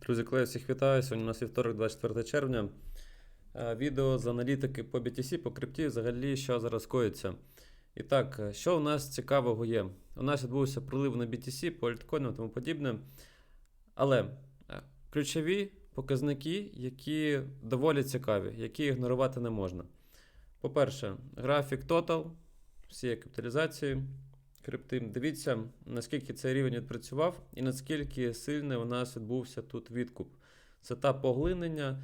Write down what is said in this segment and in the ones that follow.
Друзі, колеги, всіх вітаю. Сьогодні у нас вівторок, 24 червня. Е, Відео з аналітики по BTC, по крипті, взагалі, що зараз коїться. І так, е, що у нас цікавого є? У нас відбувся прилив на BTC по альткоїнам і тому подібне. Але е, ключові показники, які доволі цікаві, які ігнорувати не можна. По-перше, графік Total, всієї капіталізації крипти. Дивіться, наскільки цей рівень відпрацював і наскільки сильний у нас відбувся тут відкуп. Це та поглинення,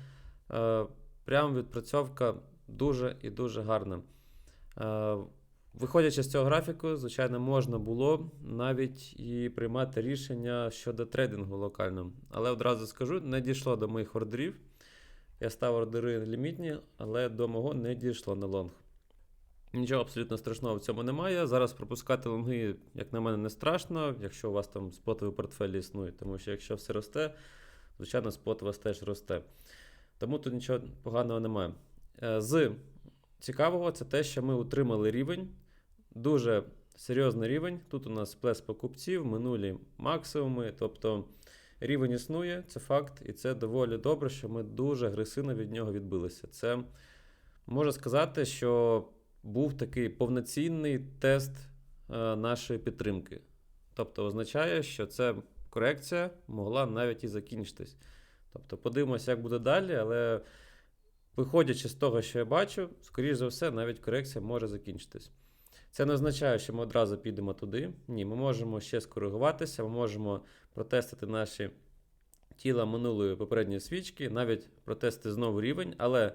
е, прям відпрацьовка дуже і дуже гарна. Е, Виходячи з цього графіку, звичайно, можна було навіть і приймати рішення щодо трейдингу локально. Але одразу скажу, не дійшло до моїх ордерів. Я став ордери лімітні, але до мого не дійшло на лонг. Нічого абсолютно страшного в цьому немає. Зараз пропускати лонги, як на мене, не страшно, якщо у вас там спотові портфелі існують. Тому що якщо все росте, звичайно, спот у вас теж росте. Тому тут нічого поганого немає. Е, З цікавого, це те, що ми утримали рівень. Дуже серйозний рівень. Тут у нас сплес покупців, минулі максимуми. Тобто рівень існує, це факт, і це доволі добре, що ми дуже агресивно від нього відбилися. Це можна сказати, що був такий повноцінний тест е, нашої підтримки. Тобто означає, що ця корекція могла навіть і закінчитись. Тобто, подивимося, як буде далі, але виходячи з того, що я бачу, скоріш за все, навіть корекція може закінчитись. Це не означає, що ми одразу підемо туди. Ні, ми можемо ще скоригуватися, ми можемо протестити наші тіла минулої попередньої свічки, навіть протестити знову рівень, але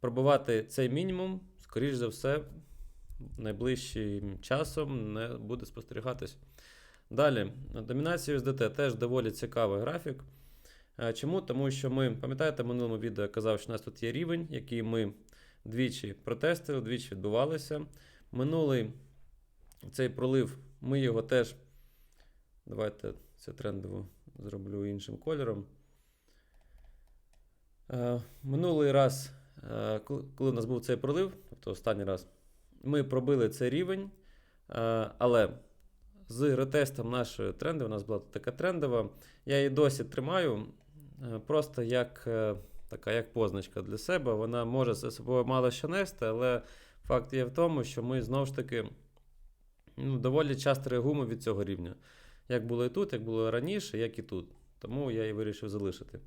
пробувати цей мінімум, скоріш за все, найближчим часом не буде спостерігатись. Далі, домінація USDT теж доволі цікавий графік. Е, Чому? Тому що ми, пам'ятаєте, в минулому відео я казав, що у нас тут є рівень, який ми двічі протестили, двічі відбувалися. Минулий цей пролив, ми його теж. Давайте це трендово зроблю іншим кольором. Е, Минулий раз, коли коли у нас був цей пролив, тобто останній раз, ми пробили цей рівень, е, але з ретестом нашої тренди, у нас була така трендова, я її досі тримаю е, просто як, е, така, як позначка для себе. Вона може за собою мало що нести, але факт є в тому, що ми знову ж таки ну, доволі часто реагуємо від цього рівня. Як було і тут, як було раніше, як і тут. Тому я і вирішив залишити.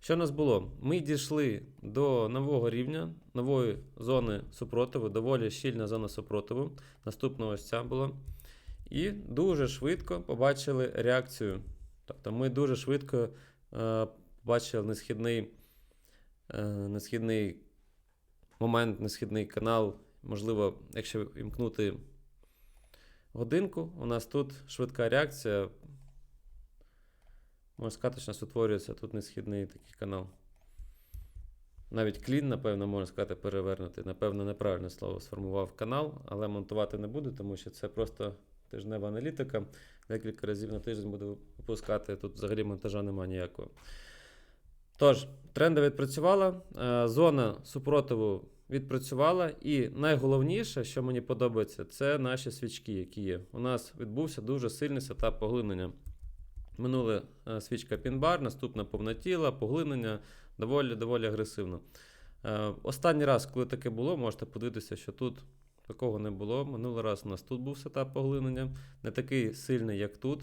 Що в нас було? Ми дійшли до нового рівня, нової зони супротиву, доволі щільна зона супротиву. Наступна ось ця була. І дуже швидко побачили реакцію. Тобто ми дуже швидко е, побачили несхідний, е, несхідний момент, несхідний канал. Можливо, якщо вімкнути годинку, у нас тут швидка реакція. Можна сказати, що у нас утворюється тут несхідний такий канал. Навіть клін, напевно, можна сказати, перевернути. Напевно, неправильне слово сформував канал, але монтувати не буду, тому що це просто тижнева аналітика. Декілька разів на тиждень буду випускати. Тут взагалі монтажа немає ніякого. Тож, тренда відпрацювала, е, зона супротиву відпрацювала, і найголовніше, що мені подобається, це наші свічки, які є. У нас відбувся дуже сильний сетап поглинення. Минула е, свічка пінбар, наступна повнотіла, поглинення доволі доволі агресивно. Е, Останній раз, коли таке було, можете подивитися, що тут такого не було. Минулий раз у нас тут був сетап поглинення, не такий сильний, як тут.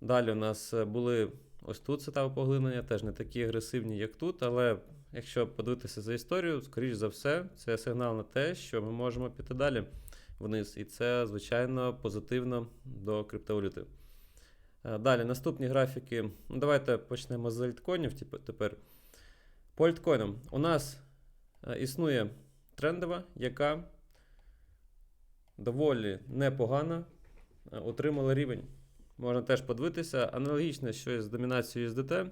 Далі у нас е, були ось тут сетапи поглинення, теж не такі агресивні, як тут. Але якщо подивитися за історію, скоріш за все, це сигнал на те, що ми можемо піти далі вниз. І це, звичайно, позитивно до криптовалюти. Е, Далі, наступні графіки. Ну, давайте почнемо з альткоїнів тепер- тепер. По альткоїнам у нас е, існує трендова, яка доволі непогано е, отримала рівень. Можна теж подивитися. Аналогічно щось з домінацією USDT,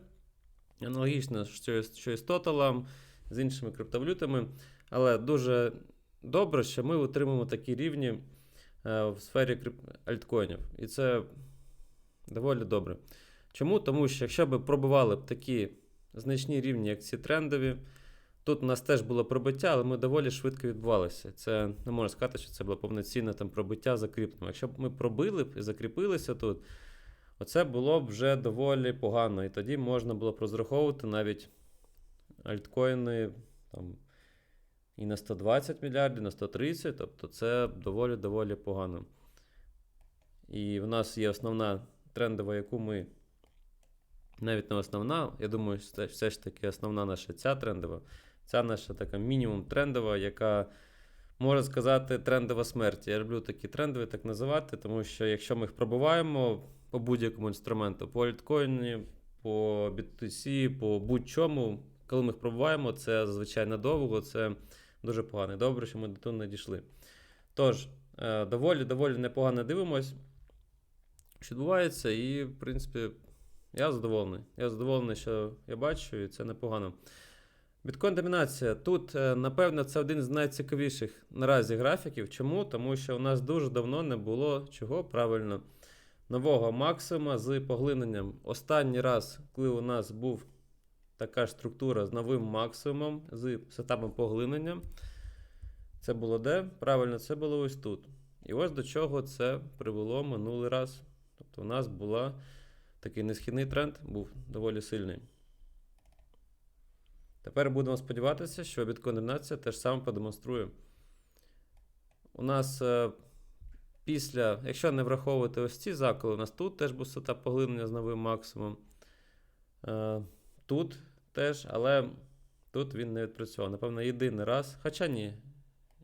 аналогічно щось, щось з тоталом, з іншими криптовалютами. Але дуже добре, що ми отримуємо такі рівні в сфері альткоїнів. І це доволі добре. Чому? Тому що якщо б пробували б такі значні рівні, як ці трендові, тут у нас теж було пробиття, але ми доволі швидко відбувалися. Це не можна сказати, що це було повноцінне там пробиття закріплене. Якщо б ми пробили б і закріпилися тут, Оце було б вже доволі погано. І тоді можна було б розраховувати навіть альткоїни там, і на 120 мільярдів, на 130, тобто це доволі-доволі погано. І в нас є основна трендова, яку ми. Навіть не основна, я думаю, це все ж таки основна наша ця трендова. Ця наша така мінімум трендова, яка можна сказати трендова смерть. Я люблю такі трендові так називати, тому що якщо ми їх пробуваємо по будь-якому інструменту, по альткоїні, по BTC, по будь-чому, коли ми їх пробуваємо, це зазвичай надовго, це дуже погано. Добре, що ми до того не дійшли. Тож, е, доволі доволі непогано дивимось, що відбувається, і, в принципі, я задоволений. Я задоволений, що я бачу, і це непогано. Біткоін домінація. Тут, е, напевно, це один з найцікавіших наразі графіків. Чому? Тому що у нас дуже давно не було чого правильно. Нового максимума з поглиненням. Останній раз, коли у нас був така ж структура з новим максимумом, з сетапом поглинення, це було де? Правильно, це було ось тут. І ось до чого це привело минулий раз. Тобто, у нас була такий несхідний тренд, був доволі сильний. Тепер будемо сподіватися, що біткондемнація теж саме продемонструє. У нас е, після, якщо не враховувати ось ці заколи, у нас тут теж був сетап поглинення з новим максимумом. Е, тут теж, але тут він не відпрацював. Напевно, єдиний раз. Хоча ні.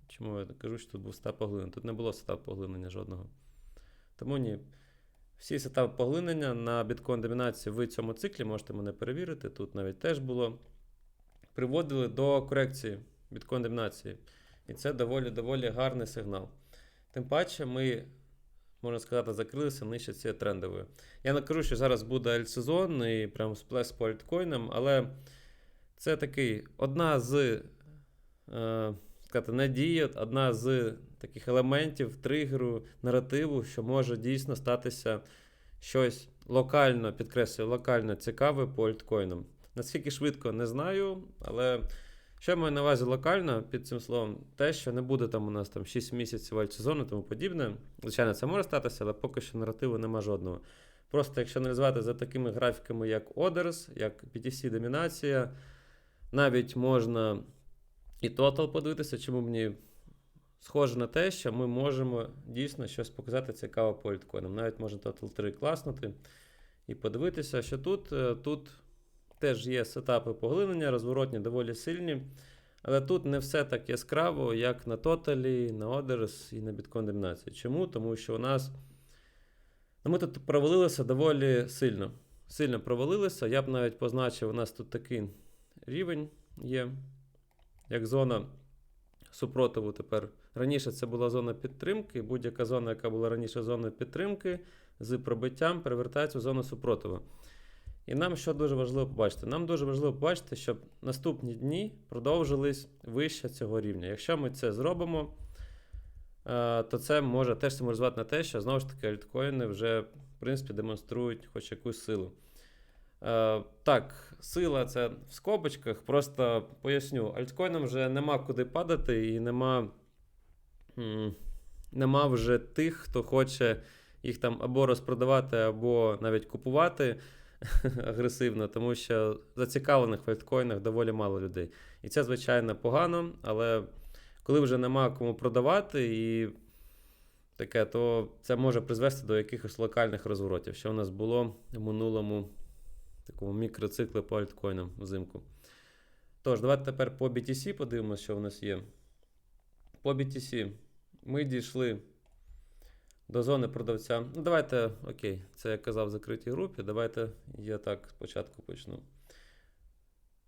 Чому я кажу, що тут був сетап поглинення? Тут не було сетап поглинення жодного. Тому ні. Всі сетапи поглинення на біткоін домінації в цьому циклі можете мене перевірити. Тут навіть теж було. Приводили до корекції біткоін домінації. І це доволі-доволі гарний сигнал. Тим паче, ми, можна сказати, закрилися нижче цієї трендової. Я не кажу, що зараз буде альтсезон і прям сплес по альткоїнам, але це такий одна з е, сказати, надії, одна з таких елементів тригеру, наративу, що може дійсно статися щось локально, підкреслюю, локально цікаве по альткоїнам. Наскільки швидко, не знаю, але що я маю на увазі локально під цим словом, те, що не буде там у нас там 6 місяців альтсезону тому подібне. Звичайно, це може статися, але поки що наративу нема жодного. Просто якщо аналізувати за такими графіками, як Orders, як PTC домінація, навіть можна і Total подивитися, чому мені схоже на те, що ми можемо дійсно щось показати цікаве по альткоїнам. Навіть можна Total 3 класнути і подивитися, що тут, е, тут теж є сетапи поглинення, розворотні доволі сильні. Але тут не все так яскраво, як на Total, на Orders і на Bitcoin домінації. Чому? Тому що у нас. Ну, ми тут провалилися доволі сильно. Сильно провалилися. Я б навіть позначив, у нас тут такий рівень є, як зона супротиву тепер. Раніше це була зона підтримки. Будь-яка зона, яка була раніше зоною підтримки, з пробиттям перевертається в зону супротиву. І нам що дуже важливо побачити? Нам дуже важливо побачити, щоб наступні дні продовжились вище цього рівня. Якщо ми це зробимо, е, то це може теж символізувати на те, що знову ж таки альткоїни вже, в принципі, демонструють хоч якусь силу. Е, Так, сила це в скобочках, просто поясню, альткоїнам вже нема куди падати, і нема, нема вже тих, хто хоче їх там або розпродавати, або навіть купувати агресивно, тому що зацікавлених в альткоїнах доволі мало людей. І це, звичайно, погано, але коли вже нема кому продавати і таке, то це може призвести до якихось локальних розворотів, що у нас було в минулому такому мікроциклі по альткоїнам взимку. Тож, давайте тепер по BTC подивимося, що в нас є. По BTC ми дійшли до зони продавця. Ну, давайте, окей, це я казав в закритій групі. Давайте я так спочатку почну.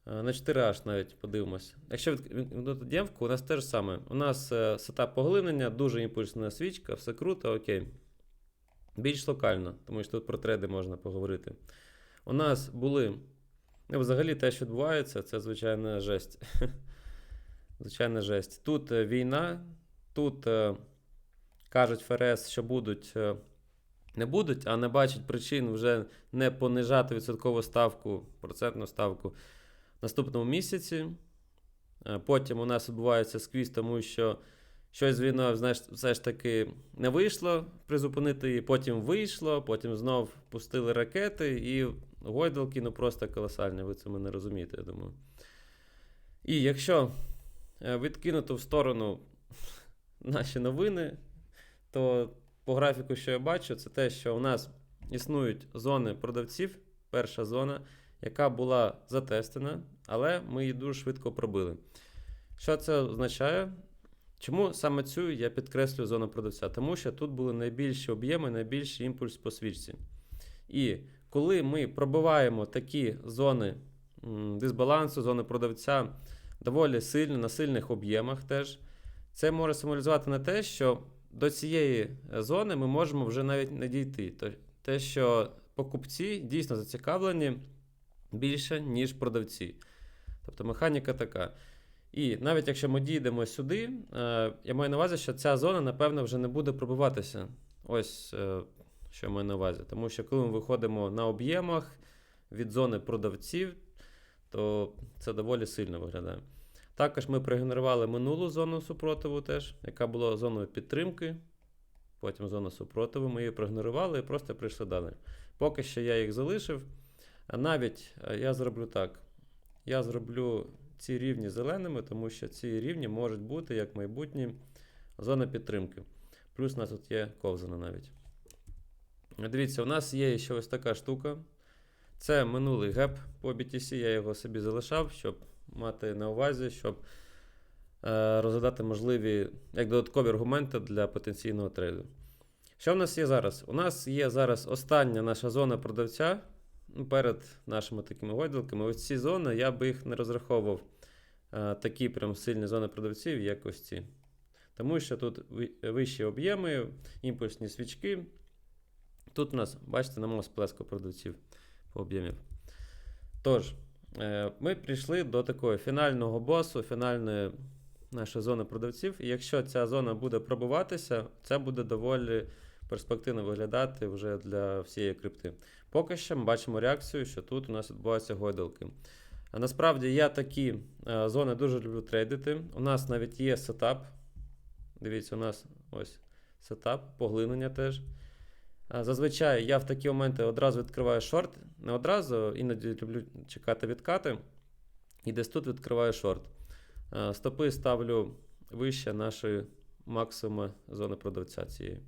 Е, На 4H навіть подивимося. Якщо відкрити дєвку, у нас те ж саме. У нас е, сетап поглинення, дуже імпульсна свічка, все круто, окей. Більш локально, тому що тут про трейди можна поговорити. У нас були. Ну, взагалі, те, що відбувається, це звичайна жесть. Звичайна жесть. Тут е, війна, тут е, кажуть ФРС, що будуть, е, не будуть, а не бачать причин вже не понижати відсоткову ставку, процентну ставку в наступному місяці. Потім у нас відбувається сквіз, тому що щось звільно, знаєш, все ж таки не вийшло призупинити її, потім вийшло, потім знов пустили ракети, і гойдалки ну просто колосальні, ви це мене розумієте, я думаю. І якщо е, відкинути в сторону наші новини, то по графіку, що я бачу, це те, що у нас існують зони продавців. Перша зона, яка була затестена, але ми її дуже швидко пробили. Що це означає? Чому саме цю я підкреслюю зону продавця? Тому що тут були найбільші об'єми, найбільший імпульс по свічці. І коли ми пробиваємо такі зони дисбалансу, зони продавця доволі сильно, на сильних об'ємах теж, це може символізувати на те, що до цієї е, зони ми можемо вже навіть не дійти. Те, що покупці дійсно зацікавлені більше, ніж продавці. Тобто механіка така. І навіть якщо ми дійдемо сюди, е, я маю на увазі, що ця зона, напевно, вже не буде пробиватися. Ось е, що маю на увазі. Тому що коли ми виходимо на об'ємах від зони продавців, то це доволі сильно виглядає. Також ми пригенерували минулу зону супротиву, теж, яка була зоною підтримки. Потім зона супротиву. Ми її проігнорували і просто прийшли далі. Поки що я їх залишив. А навіть е, я зроблю так. Я зроблю ці рівні зеленими, тому що ці рівні можуть бути як майбутні зони підтримки. Плюс у нас тут є ковзана навіть. Дивіться, у нас є ще ось така штука. Це минулий геп по BTC. Я його собі залишав, щоб мати на увазі, щоб е, розглядати можливі як додаткові аргументи для потенційного трейду. Що в нас є зараз? У нас є зараз остання наша зона продавця ну, перед нашими такими гойдалками. Ось ці зони я би їх не розраховував е, такі прям сильні зони продавців, як ось ці. Тому що тут вищі об'єми, імпульсні свічки. Тут у нас, бачите, нема сплеску продавців по об'ємів. Тож, е, ми прийшли до такого фінального босу, фінальної нашої зони продавців. І якщо ця зона буде пробуватися, це буде доволі перспективно виглядати вже для всієї крипти. Поки що ми бачимо реакцію, що тут у нас відбуваються гойдалки. А насправді я такі е, зони дуже люблю трейдити. У нас навіть є сетап. Дивіться, у нас ось сетап, поглинення теж. Зазвичай я в такі моменти одразу відкриваю шорт. Не одразу, іноді люблю чекати відкати. І десь тут відкриваю шорт. Стопи ставлю вище нашої максимуми зони продавця цієї.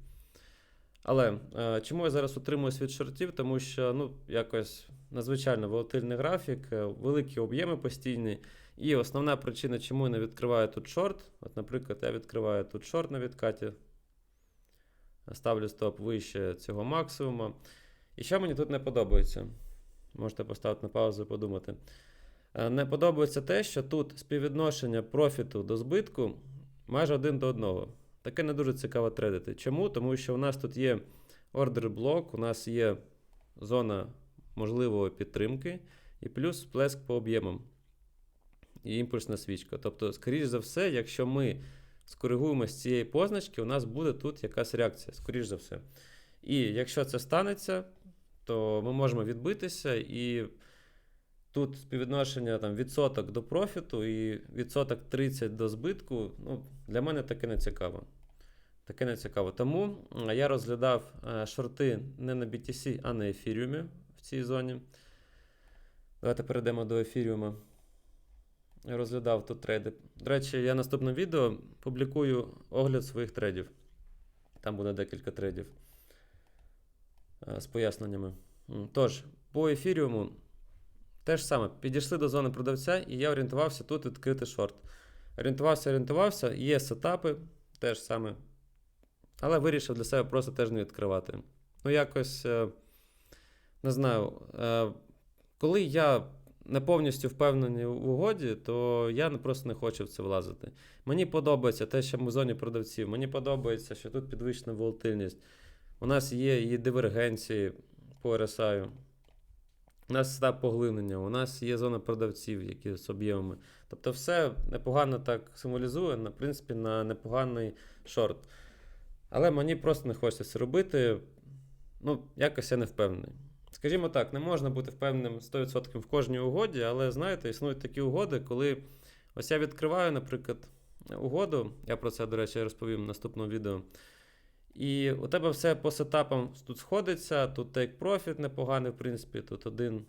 Але чому я зараз утримуюсь від шортів? Тому що ну, якось надзвичайно волатильний графік, е, великі об'єми постійні. І основна причина, чому я не відкриваю тут шорт. От, наприклад, я відкриваю тут шорт на відкаті, ставлю стоп вище цього максимуму. І що мені тут не подобається? Можете поставити на паузу і подумати. Е, Не подобається те, що тут співвідношення профіту до збитку майже один до одного. Таке не дуже цікаво трейдити. Чому? Тому що у нас тут є ордер блок, у нас є зона можливої підтримки, і плюс сплеск по об'ємам. І імпульсна свічка. Тобто, скоріш за все, якщо ми скоригуємо з цієї позначки, у нас буде тут якась реакція, скоріш за все. І якщо це станеться, то ми можемо відбитися, і тут співвідношення там, відсоток до профіту і відсоток 30 до збитку. Ну, для мене таке не цікаво. Таке не цікаво. Тому я розглядав е, шорти не на BTC, а на ефіріумі в цій зоні. Давайте перейдемо до ефіріума. Розглядав тут трейди. До речі, я наступне відео публікую огляд своїх трейдів. Там буде декілька трейдів е, з поясненнями. Тож, по ефіріуму те ж саме. Підійшли до зони продавця, і я орієнтувався тут відкрити шорт. Орієнтувався, орієнтувався, є сетапи, теж саме. Але вирішив для себе просто теж не відкривати. Ну, якось, е, не знаю, е, коли я не повністю впевнений в угоді, то я просто не хочу в це влазити. Мені подобається те, що ми в зоні продавців. Мені подобається, що тут підвищена волатильність. У нас є і дивергенції по RSI. У нас став поглинення, у нас є зона продавців, які з об'ємами. Тобто, все непогано так символізує, на принципі, на непоганий шорт. Але мені просто не хочеться це робити. Ну, якось я не впевнений. Скажімо так, не можна бути впевненим 100% в кожній угоді, але знаєте, існують такі угоди, коли ось я відкриваю, наприклад, угоду. Я про це, до речі, розповім в наступному відео. І у тебе все по сетапам тут сходиться. Тут take profit непоганий, в принципі, тут один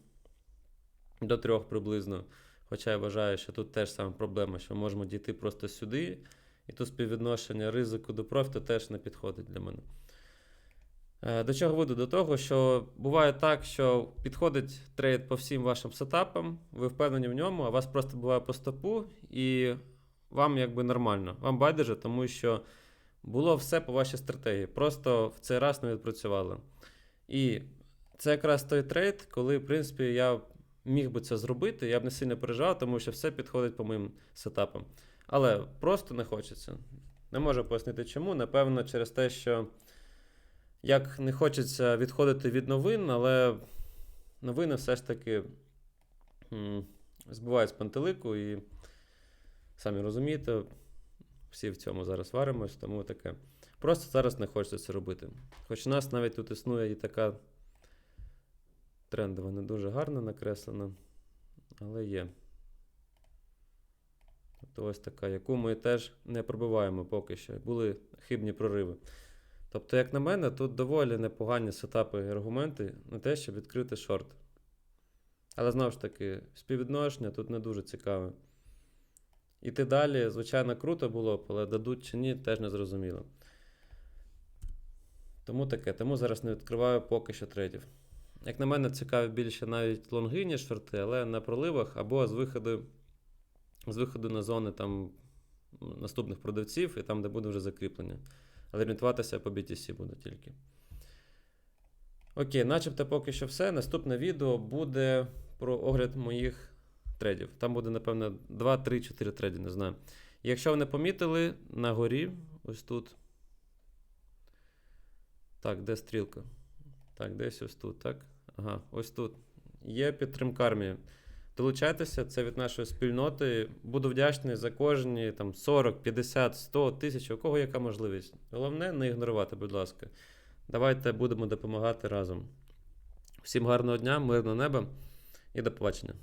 до трьох приблизно. Хоча я вважаю, що тут теж саме проблема, що ми можемо дійти просто сюди, і тут співвідношення ризику до профіту теж не підходить для мене. Е, До чого веду? До того, що буває так, що підходить трейд по всім вашим сетапам, ви впевнені в ньому, а вас просто буває по стопу, і вам якби нормально. Вам байдуже, тому що було все по вашій стратегії. Просто в цей раз не відпрацювали. І це якраз той трейд, коли, в принципі, я міг би це зробити, я б не сильно переживав, тому що все підходить по моїм сетапам. Але просто не хочеться. Не можу пояснити чому. Напевно, через те, що як не хочеться відходити від новин, але новини все ж таки м, збивають з пантелику, і самі розумієте, всі в цьому зараз варимось, тому таке. Просто зараз не хочеться це робити. Хоч у нас навіть тут існує і така трендова, не дуже гарно накреслена, але є. Тобто ось така, яку ми теж не пробиваємо поки що. Були хибні прориви. Тобто, як на мене, тут доволі непогані сетапи і аргументи на те, щоб відкрити шорт. Але знову ж таки, співвідношення тут не дуже цікаве. Іти далі, звичайно, круто було б, але дадуть чи ні, теж не зрозуміло. Тому таке. Тому зараз не відкриваю поки що трейдів. Як на мене, цікаві більше навіть лонги, ніж шорти, але на проливах або з виходу, з виходу на зони там, наступних продавців і там, де буде вже закріплення. Але орієнтуватися по BTC буду тільки. Окей, начебто поки що все. Наступне відео буде про огляд моїх трейдів. Там буде, напевно, 2, 3, 4 трейди, не знаю. Якщо ви не помітили, на горі, ось тут. Так, де стрілка? Так, десь ось тут, так? Ага, ось тут. Є підтримка армії. Долучайтеся, це від нашої спільноти. Буду вдячний за кожні там 40, 50, 100 тисяч, у кого яка можливість. Головне, не ігнорувати, будь ласка. Давайте будемо допомагати разом. Всім гарного дня, мирного неба і до побачення.